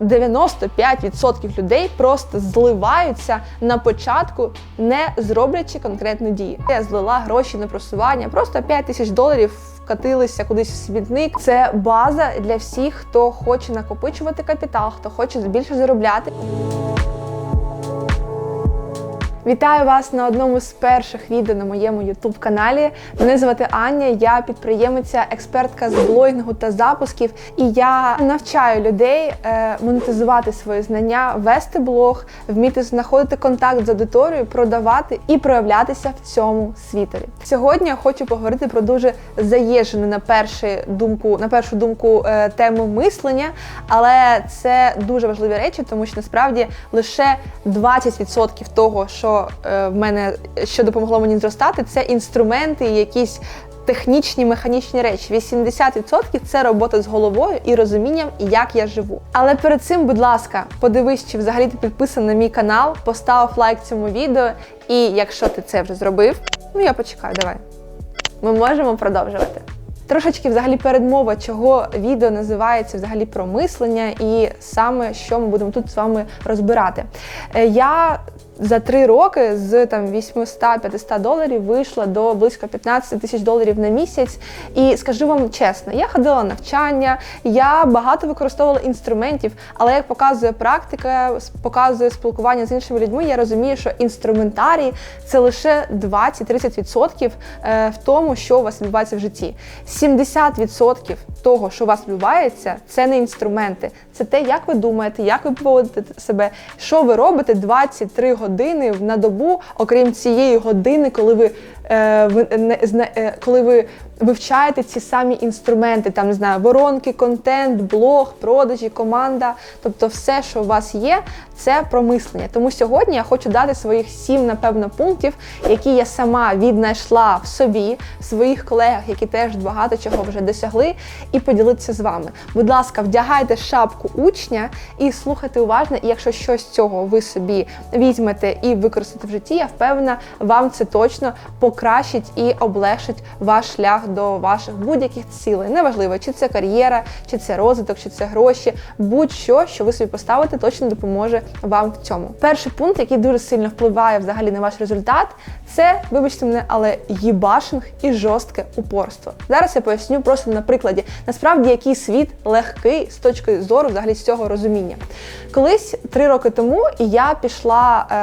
95% людей просто зливаються на початку, не зроблячи конкретну дію. Я злила гроші на просування, просто 5 тисяч доларів вкатилися кудись в смітник. Це база для всіх, хто хоче накопичувати капітал, хто хоче більше заробляти. Вітаю вас на одному з перших відео на моєму youtube каналі. Мене звати Аня, я підприємиця, експертка з блогінгу та запусків. І я навчаю людей е, монетизувати свої знання, вести блог, вміти знаходити контакт з аудиторією, продавати і проявлятися в цьому світові. Сьогодні я хочу поговорити про дуже заєжену на першу думку, на першу думку е, тему мислення, але це дуже важливі речі, тому що насправді лише 20% того, що е, в мене що допомогло мені зростати, це інструменти, і якісь технічні, механічні речі. 80% це робота з головою і розумінням, як я живу. Але перед цим, будь ласка, подивись, чи взагалі ти підписаний на мій канал, постав лайк цьому відео. І якщо ти це вже зробив, ну я почекаю, давай. Ми можемо продовжувати. Трошечки взагалі передмова, чого відео називається взагалі про мислення, і саме що ми будемо тут з вами розбирати. Е, Я за три роки з там 800-500 доларів вийшла до близько 15 тисяч доларів на місяць. І скажу вам чесно, я ходила на навчання, я багато використовувала інструментів, але як показує практика, показує спілкування з іншими людьми, я розумію, що інструментарій це лише 20-30% е, в тому, що у вас відбувається в житті. 70% того, що у вас відбувається, це не інструменти, це те, як ви думаєте, як ви поводите себе, що ви робите 23 години на добу, окрім цієї години, коли ви е, зна- е, коли ви вивчаєте ці самі інструменти, там не знаю, воронки, контент, блог, продажі, команда, тобто все, що у вас є, це про мислення. Тому сьогодні я хочу дати своїх сім, напевно, пунктів, які я сама віднайшла в собі, в своїх колегах, які теж багато чого вже досягли, і поділитися з вами. Будь ласка, вдягайте шапку учня і слухайте уважно. І якщо щось з цього ви собі візьмете і використаєте в житті, я впевнена, вам це точно покращить і облегшить ваш шлях до ваших будь-яких цілей. Неважливо, чи це кар'єра, чи це розвиток, чи це гроші, будь-що, що ви собі поставите, точно допоможе вам в цьому. Перший пункт, який дуже сильно впливає взагалі на ваш результат, це, вибачте мене, але їбашинг і жорстке упорство. Зараз я поясню просто на прикладі, насправді який світ легкий з точки зору взагалі з цього розуміння. Колись три роки тому я пішла е,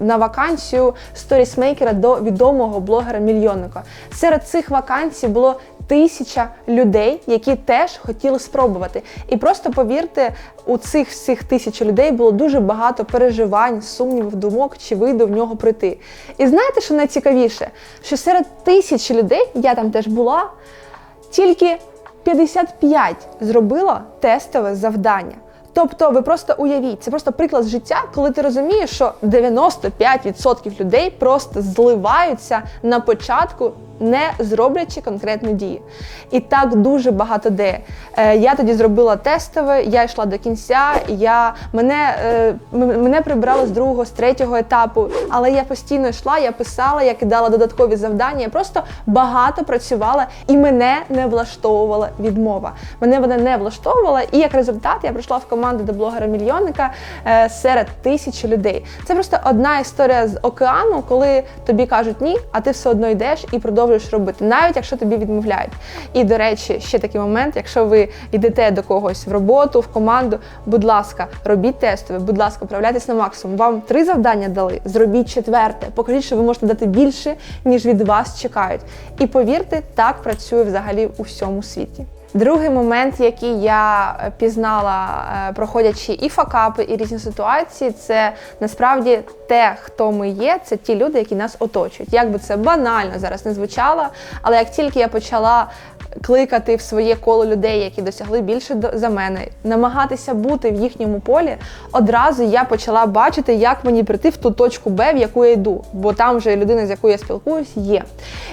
на вакансію сторісмейкера до відомого блогера-мільйонника. Серед цих вакансій було тисяча людей, які теж хотіли спробувати. І просто повірте, у цих всіх тисяч людей було дуже багато переживань, сумнівів, думок, чи вийде в нього прийти. І знаєте, що найцікавіше? Що серед тисяч людей, я там теж була, тільки 55 зробила тестове завдання. Тобто, ви просто уявіть, це просто приклад життя, коли ти розумієш, що 95% людей просто зливаються на початку, не зроблячи конкретну дію. І так дуже багато де. Е, я тоді зробила тестове, я йшла до кінця, я, мене, е, мене прибрали з другого, з третього етапу, але я постійно йшла, я писала, я кидала додаткові завдання, я просто багато працювала і мене не влаштовувала відмова. Мене вона не влаштовувала, і як результат я прийшла в команду до блогера-мільйонника е, серед тисячі людей. Це просто одна історія з океану, коли тобі кажуть ні, а ти все одно йдеш і продовжуєш робити, навіть якщо тобі відмовляють. І до речі, ще такий момент, якщо ви йдете до когось в роботу, в команду, будь ласка, робіть тестове, будь ласка, проявляйтесь на максимум. Вам три завдання дали, зробіть четверте, покажіть, що ви можете дати більше, ніж від вас чекають. І повірте, так працює взагалі у всьому світі. Другий момент, який я е, пізнала, е, проходячи і факапи, і різні ситуації, це насправді те, хто ми є, це ті люди, які нас оточують. Як би це банально зараз не звучало, але як тільки я почала кликати в своє коло людей, які досягли більше за мене, намагатися бути в їхньому полі, одразу я почала бачити, як мені прийти в ту точку Б, в яку я йду, бо там вже людина, з якою я спілкуюсь, є.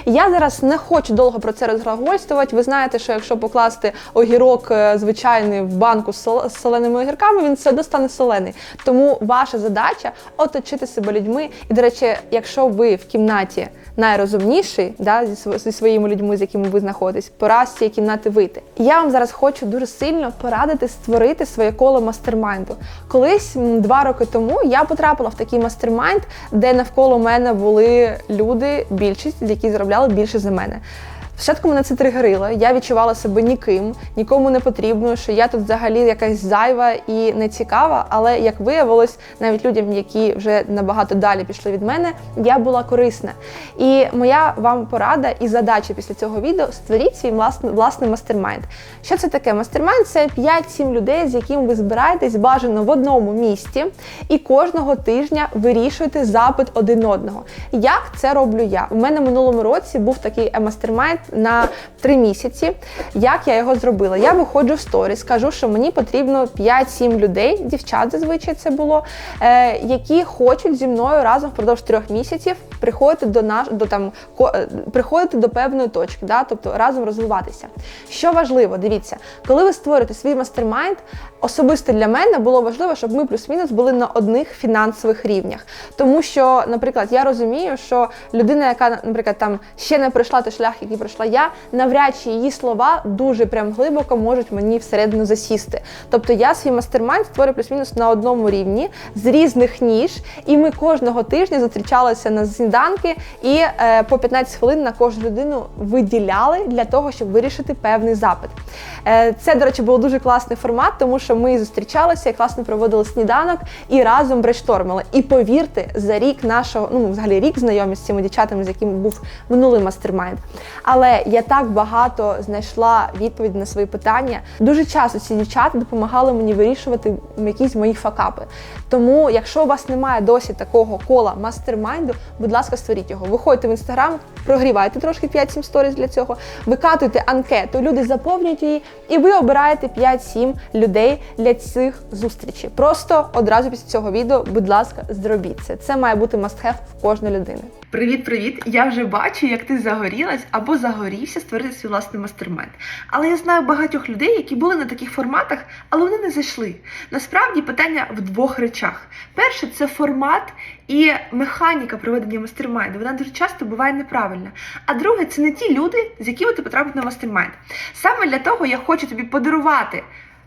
Я зараз не хочу довго про це розглагольствувати. Ви знаєте, що якщо покласти огірок е, звичайний в банку з сол- соленими огірками, він все одно стане солений. Тому ваша задача оточити себе людьми. І, до речі, якщо ви в кімнаті найрозумніший да, зі, зі своїми людьми, з якими ви знаходитесь, пора з цієї кімнати вийти. Я вам зараз хочу дуже сильно порадити створити своє коло мастермайнду. Колись два роки тому я потрапила в такий мастермайнд, де навколо мене були люди, більшість, які заробляли більше за мене. Спочатку мене це тригерило, я відчувала себе ніким, нікому не потрібною, що я тут взагалі якась зайва і не цікава. Але як виявилось, навіть людям, які вже набагато далі пішли від мене, я була корисна. І моя вам порада і задача після цього відео створіть свій власний, власний мастермайнд. Що це таке? Мастермайнд це 5-7 людей, з якими ви збираєтесь бажано в одному місті, і кожного тижня вирішуєте запит один одного. Як це роблю я? У мене минулому році був такий мастермайнд на 3 місяці. Як я його зробила? Я виходжу в сторіс, кажу, що мені потрібно 5-7 людей, дівчат зазвичай це було, е, які хочуть зі мною разом впродовж трьох місяців приходити до наш до там е, приходити до певної точки, да, тобто разом розвиватися. Що важливо, дивіться, коли ви створюєте свій мастермайнд, особисто для мене було важливо, щоб ми плюс-мінус були на одних фінансових рівнях. Тому що, наприклад, я розумію, що людина, яка, наприклад, там ще не пройшла той шлях, який пройшла я, навряд чи її слова дуже прям глибоко можуть мені всередину засісти. Тобто я свій мастермайнд створюю плюс-мінус на одному рівні з різних ніж, і ми кожного тижня зустрічалися на сніданки і е, по 15 хвилин на кожну людину виділяли для того, щоб вирішити певний запит. Е, це, до речі, був дуже класний формат, тому що ми зустрічалися і класно проводили сніданок і разом брештормили. І повірте, за рік нашого, ну взагалі рік знайомі з цими дівчатами, з якими був минулий мастермайнд. Але я так багато знайшла відповіді на свої питання. Дуже часто ці дівчата допомагали мені вирішувати якісь мої факапи. Тому, якщо у вас немає досі такого кола мастермайнду, будь ласка, створіть його. Виходьте в інстаграм, прогрівайте трошки 5-7 сторіс для цього, викатуйте анкету, люди заповнюють її, і ви обираєте 5-7 людей для цих зустрічей. Просто одразу після цього відео, будь ласка, зробіть це. Це має бути must-have в кожної людини. Привіт, привіт! Я вже бачу, як ти загорілась або загорівся створити свій власний мастермайнд. Але я знаю багатьох людей, які були на таких форматах, але вони не зайшли. Насправді питання в двох речах: перше це формат і механіка проведення мастермайду. Вона дуже часто буває неправильна. А друге, це не ті люди, з якими ти потрапив на мастермайнд. Саме для того я хочу тобі подарувати.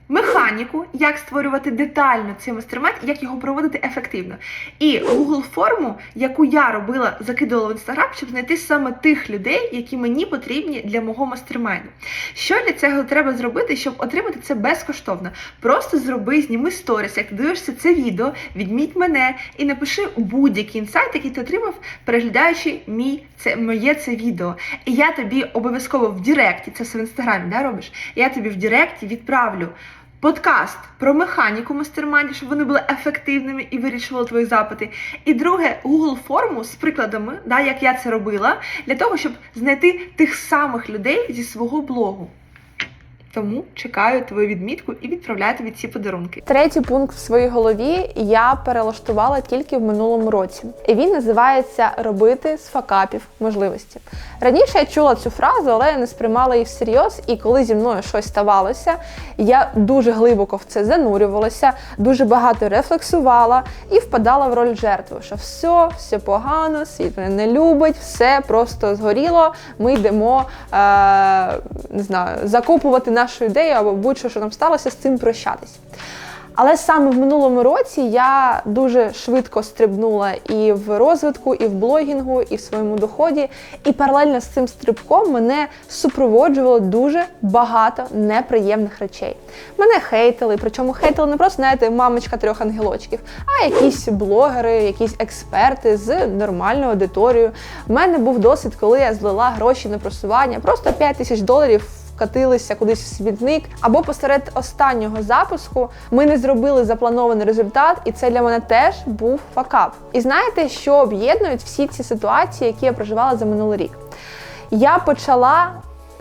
Механіку, як створювати детально цей мастермайнд, як його проводити ефективно. І Google форму, яку я робила, закидувала в Instagram, щоб знайти саме тих людей, які мені потрібні для мого мастермайну. Що для цього треба зробити, щоб отримати це безкоштовно? Просто зроби, зніми сторіс, як ти дивишся це відео, відміть мене і напиши будь-який інсайт, який ти отримав, переглядаючи мій це моє це відео. І я тобі обов'язково в Директі, це все в інстаграмі, да, робиш? Я тобі в Директі відправлю. Подкаст про механіку мастермайнду, щоб вони були ефективними і вирішували твої запити. І друге, Google форму з прикладами, да, як я це робила, для того, щоб знайти тих самих людей зі свого блогу. Тому чекаю твою відмітку і відправляю тобі ці подарунки. Третій пункт в своїй голові я перелаштувала тільки в минулому році. І він називається робити з факапів можливості. Раніше я чула цю фразу, але я не сприймала її всерйоз. І коли зі мною щось ставалося, я дуже глибоко в це занурювалася, дуже багато рефлексувала і впадала в роль жертви, що все, все погано, світ мене не любить, все просто згоріло. Ми йдемо е, не знаю, закопувати нашу ідею або будь-що, що нам сталося, з цим прощатись. Але саме в минулому році я дуже швидко стрибнула і в розвитку, і в блогінгу, і в своєму доході. І паралельно з цим стрибком мене супроводжувало дуже багато неприємних речей. Мене хейтили, причому хейтили не просто, знаєте, мамочка трьох ангелочків, а якісь блогери, якісь експерти з нормальною аудиторією. У мене був досвід, коли я злила гроші на просування, просто 5 тисяч доларів вкатилися кудись в смітник, або посеред останнього запуску ми не зробили запланований результат, і це для мене теж був факап. І знаєте, що об'єднують всі ці ситуації, які я проживала за минулий рік? Я почала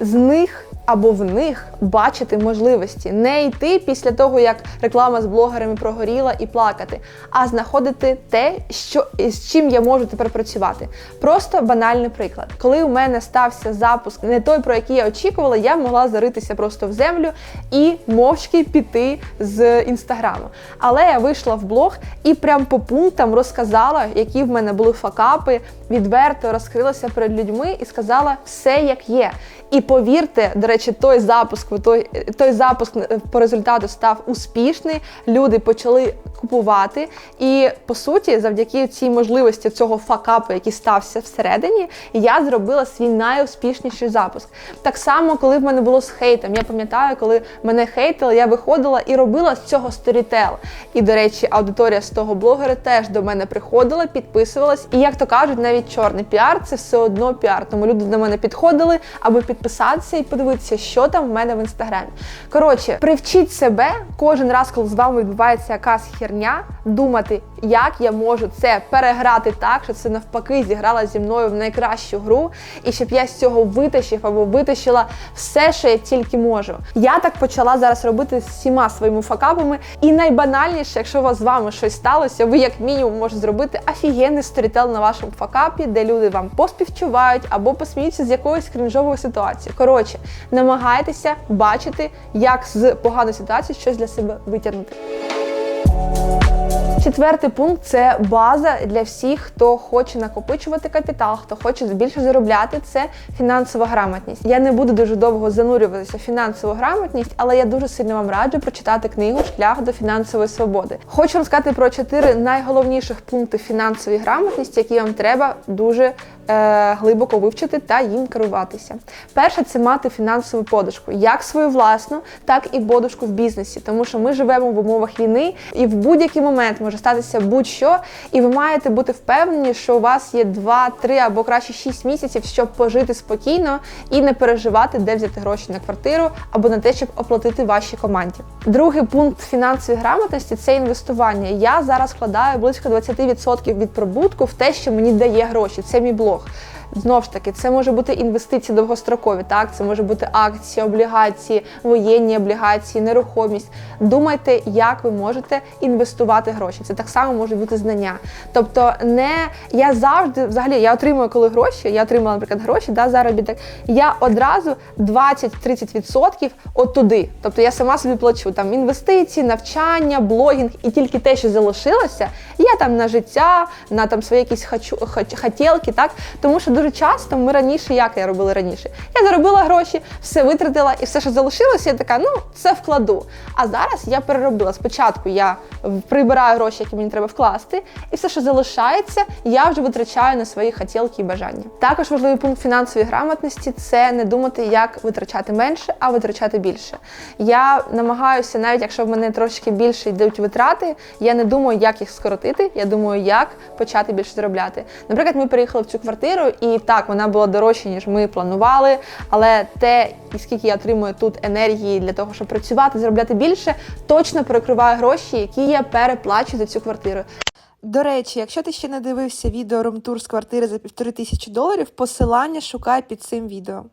з них або в них бачити можливості, не йти після того, як реклама з блогерами прогоріла і плакати, а знаходити те, що з чим я можу тепер працювати. Просто банальний приклад. Коли у мене стався запуск, не той, про який я очікувала, я могла заритися просто в землю і мовчки піти з інстаграму. Але я вийшла в блог і прям по пунктам розказала, які в мене були факапи, відверто розкрилася перед людьми і сказала все як є. І повірте, до речі, той запуск, той, той запуск е, по результату став успішний. Люди почали купувати. І по суті, завдяки цій можливості цього факапу, який стався всередині, я зробила свій найуспішніший запуск. Так само, коли в мене було з хейтом. Я пам'ятаю, коли мене хейтили, я виходила і робила з цього сторітел. І, до речі, аудиторія з того блогера теж до мене приходила, підписувалась. І як то кажуть, навіть чорний піар це все одно піар. Тому люди до мене підходили, аби підписатися і подивитися, що там в мене в інстаграмі. Коротше, привчіть себе кожен раз, коли з вами відбувається якась херня, думати, як я можу це переграти так, що це навпаки зіграла зі мною в найкращу гру, і щоб я з цього витащив або витащила все, що я тільки можу. Я так почала зараз робити з всіма своїми факапами. І найбанальніше, якщо у вас з вами щось сталося, ви як мінімум можете зробити офігенний сторітел на вашому факапі, де люди вам поспівчувають або посміються з якоїсь крінжової ситуації. Коротше, намагайтеся бачити, як з поганої ситуації щось для себе витягнути. Четвертий пункт це база для всіх, хто хоче накопичувати капітал, хто хоче більше заробляти. Це фінансова грамотність. Я не буду дуже довго занурюватися в фінансову грамотність, але я дуже сильно вам раджу прочитати книгу Шлях до фінансової свободи. Хочу розказати про чотири найголовніших пункти фінансової грамотності, які вам треба дуже глибоко вивчити та їм керуватися. Перше це мати фінансову подушку, як свою власну, так і подушку в бізнесі, тому що ми живемо в умовах війни, і в будь-який момент може статися будь-що, і ви маєте бути впевнені, що у вас є 2, 3 або краще 6 місяців, щоб пожити спокійно і не переживати, де взяти гроші на квартиру або на те, щоб оплатити вашій команді. Другий пункт фінансової грамотності це інвестування. Я зараз вкладаю близько 20% від прибутку в те, що мені дає гроші. Це мій блог. cours. Знову ж таки, це може бути інвестиції довгострокові, так це може бути акції, облігації, воєнні облігації, нерухомість. Думайте, як ви можете інвестувати гроші. Це так само може бути знання. Тобто, не я завжди, взагалі, я отримую коли гроші, я отримала, наприклад, гроші, да, заробіток. Я одразу 20-30% от туди. Тобто я сама собі плачу там інвестиції, навчання, блогінг, і тільки те, що залишилося, я там на життя, на там свої якісь хочу, хот- хотілки, так тому що дуже часто ми раніше, як я робила раніше, я заробила гроші, все витратила, і все, що залишилося, я така, ну це вкладу. А зараз я переробила. Спочатку я прибираю гроші, які мені треба вкласти, і все, що залишається, я вже витрачаю на свої хотілки і бажання. Також важливий пункт фінансової грамотності це не думати, як витрачати менше, а витрачати більше. Я намагаюся, навіть якщо в мене трошки більше йдуть витрати, я не думаю, як їх скоротити. Я думаю, як почати більше заробляти. Наприклад, ми переїхали в цю квартиру, і так вона була дорожча, ніж ми планували. Але те, скільки я отримую тут енергії для того, щоб працювати, заробляти більше, точно перекриває гроші, які я переплачу за цю квартиру. До речі, якщо ти ще не дивився відео румтур з квартири за півтори тисячі доларів, посилання шукай під цим відео.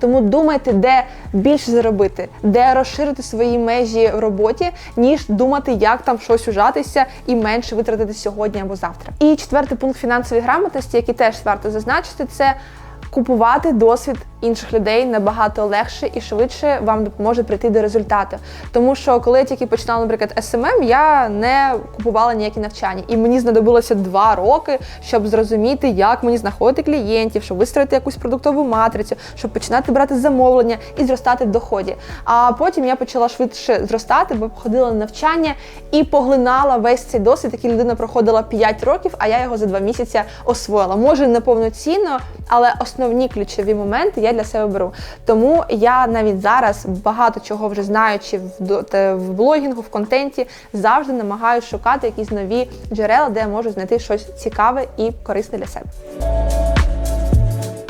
Тому думайте, де більше заробити, де розширити свої межі в роботі, ніж думати, як там щось ужатися і менше витратити сьогодні або завтра. І четвертий пункт фінансової грамотності, який теж варто зазначити, це купувати досвід інших людей набагато легше і швидше вам допоможе прийти до результату. Тому що коли я тільки починала, наприклад, SMM, я не купувала ніякі навчання, і мені знадобилося два роки, щоб зрозуміти, як мені знаходити клієнтів, щоб вистроїти якусь продуктову матрицю, щоб починати брати замовлення і зростати в доході. А потім я почала швидше зростати, бо походила на навчання і поглинала весь цей досвід, який людина проходила 5 років, а я його за 2 місяці освоїла. Може не повноцінно, але основні ключові моменти я для себе беру. Тому я навіть зараз багато чого вже знаючи в, блогінгу, в контенті, завжди намагаюся шукати якісь нові джерела, де я можу знайти щось цікаве і корисне для себе.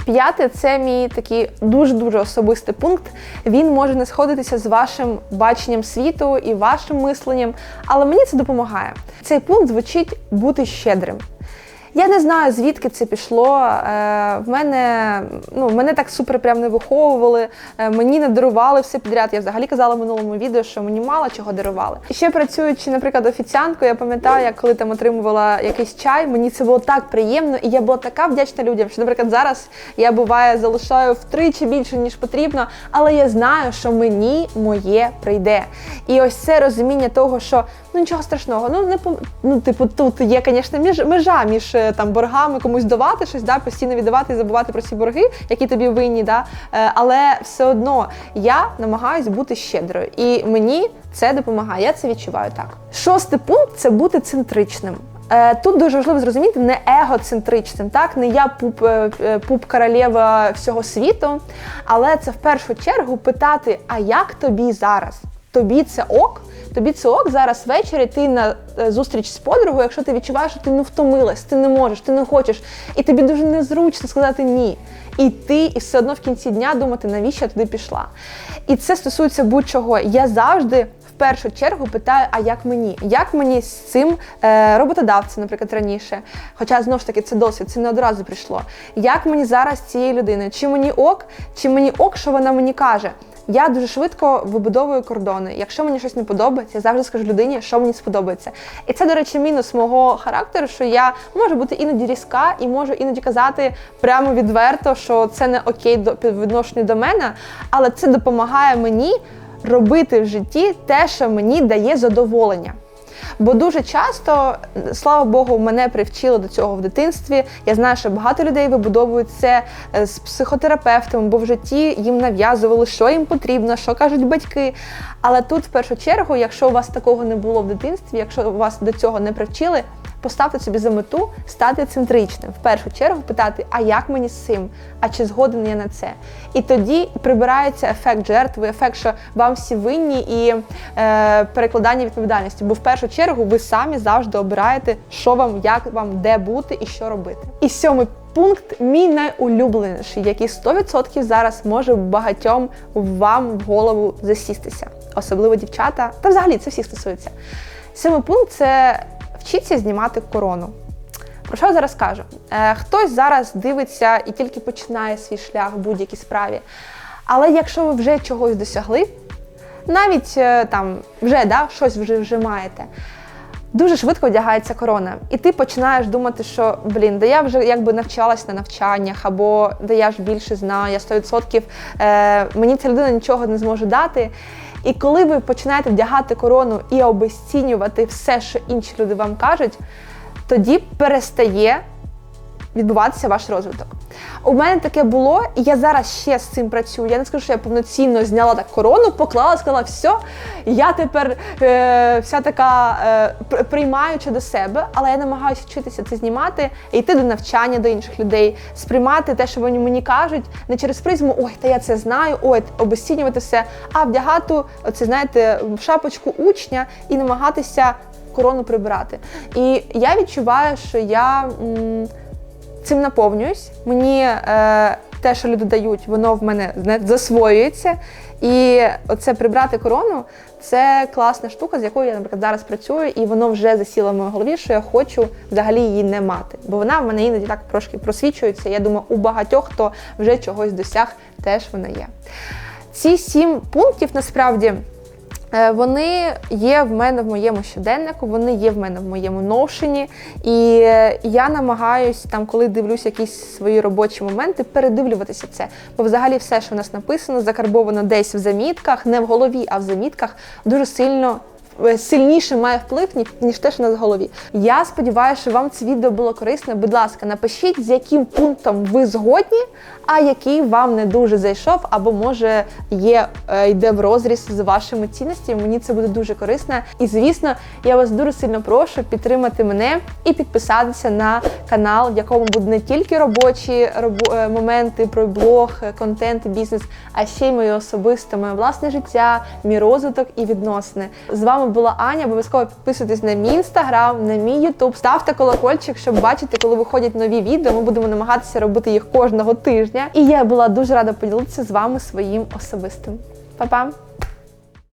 П'яте це мій такий дуже дуже особистий пункт. Він може не сходитися з вашим баченням світу і вашим мисленням, але мені це допомагає. Цей пункт звучить бути щедрим. Я не знаю, звідки це пішло. Е, в мене ну мене так супер прям не виховували. Е, мені не дарували все підряд. Я взагалі казала в минулому відео, що мені мало чого дарували. Ще працюючи, наприклад, офіціанткою, я пам'ятаю, як коли там отримувала якийсь чай, мені це було так приємно, і я була така вдячна людям, що, наприклад, зараз я буває залишаю втричі більше ніж потрібно, але я знаю, що мені моє прийде. І ось це розуміння того, що ну нічого страшного, ну не пом- ну, типу, тут є, звісно, між межа між е, там боргами комусь давати щось, да, постійно віддавати і забувати про ці борги, які тобі винні. Да, Е, але все одно я намагаюсь бути щедрою, і мені це допомагає. Я це відчуваю так. Шостий пункт це бути центричним. Е, Тут дуже важливо зрозуміти не егоцентричним, так не я пуп, пуп королева всього світу, але це в першу чергу питати: а як тобі зараз? Тобі це ок? Тобі це ок зараз ввечері ти на е, зустріч з подругою, якщо ти відчуваєш, що ти не втомилась, ти не можеш, ти не хочеш, і тобі дуже незручно сказати ні. І ти, і все одно в кінці дня думати, навіщо я туди пішла. І це стосується будь-чого. Я завжди в першу чергу питаю, а як мені? Як мені з цим е, роботодавцем, наприклад, раніше? Хоча знову ж таки це досвід, це не одразу прийшло. Як мені зараз з цією людиною? Чи мені ок, чи мені ок, що вона мені каже? Я дуже швидко вибудовую кордони. Якщо мені щось не подобається, я завжди скажу людині, що мені сподобається. І це, до речі, мінус мого характеру, що я можу бути іноді різка і можу іноді казати прямо відверто, що це не окей до відношенню до мене, але це допомагає мені робити в житті те, що мені дає задоволення. Бо дуже часто, слава Богу, мене привчили до цього в дитинстві. Я знаю, що багато людей вибудовують це е, з психотерапевтом, бо в житті їм нав'язували, що їм потрібно, що кажуть батьки. Але тут, в першу чергу, якщо у вас такого не було в дитинстві, якщо вас до цього не привчили, поставте собі за мету стати центричним. В першу чергу питати, а як мені з цим? А чи згоден я на це? І тоді прибирається ефект жертви, ефект, що вам всі винні і е, перекладання відповідальності. Бо в першу чергу ви самі завжди обираєте, що вам, як вам, де бути і що робити. І сьомий пункт мій найулюбленіший, який 100% зараз може багатьом вам в голову засістися, особливо дівчата, та взагалі це всіх стосується. Сьомий пункт це вчіться знімати корону. Про що я зараз кажу? Е, хтось зараз дивиться і тільки починає свій шлях в будь-якій справі. Але якщо ви вже чогось досягли, навіть е, там вже да, щось вже, вже маєте, дуже швидко одягається корона. І ти починаєш думати, що блін, да я вже якби навчалась на навчаннях, або да я ж більше знаю, я 100% е, мені ця людина нічого не зможе дати. І коли ви починаєте вдягати корону і обесцінювати все, що інші люди вам кажуть, тоді перестає відбуватися ваш розвиток. У мене таке було, і я зараз ще з цим працюю. Я не скажу, що я повноцінно зняла так корону, поклала, сказала, все, я тепер е, вся така е, приймаюча до себе, але я намагаюся вчитися це знімати, йти до навчання до інших людей, сприймати те, що вони мені кажуть, не через призму ой, та я це знаю, ой, обесцінювати все, а вдягати оце, знаєте, в шапочку учня і намагатися корону прибирати. І я відчуваю, що я. м, цим наповнююсь. Мені е, те, що люди дають, воно в мене знаєте, засвоюється. І оце прибрати корону це класна штука, з якою я, наприклад, зараз працюю, і воно вже засіло в моїй голові, що я хочу взагалі її не мати. Бо вона в мене іноді так трошки просвічується. Я думаю, у багатьох, хто вже чогось досяг, теж вона є. Ці сім пунктів насправді. Е, Вони є в мене в моєму щоденнику, вони є в мене в моєму ноушені. І е, я намагаюсь там, коли дивлюсь якісь свої робочі моменти, передивлюватися це. Бо взагалі все, що в нас написано, закарбовано десь в замітках, не в голові, а в замітках, дуже сильно. Е, Сильніше має вплив, ніж те, що на голові. Я сподіваюся, що вам це відео було корисне. Будь ласка, напишіть, з яким пунктом ви згодні, а який вам не дуже зайшов, або може є е, йде в розріз з вашими цінностями. Мені це буде дуже корисно. І звісно, я вас дуже сильно прошу підтримати мене і підписатися на канал, в якому буде не тільки робочі робо- е, моменти про блог, контент, бізнес, а ще й моє особисте, моє власне життя, мій розвиток і відносини. З була Аня. Обов'язково підписуйтесь на мій інстаграм, на мій ютуб, ставте колокольчик, щоб бачити, коли виходять нові відео. Ми будемо намагатися робити їх кожного тижня. І я була дуже рада поділитися з вами своїм особистим. Па-па!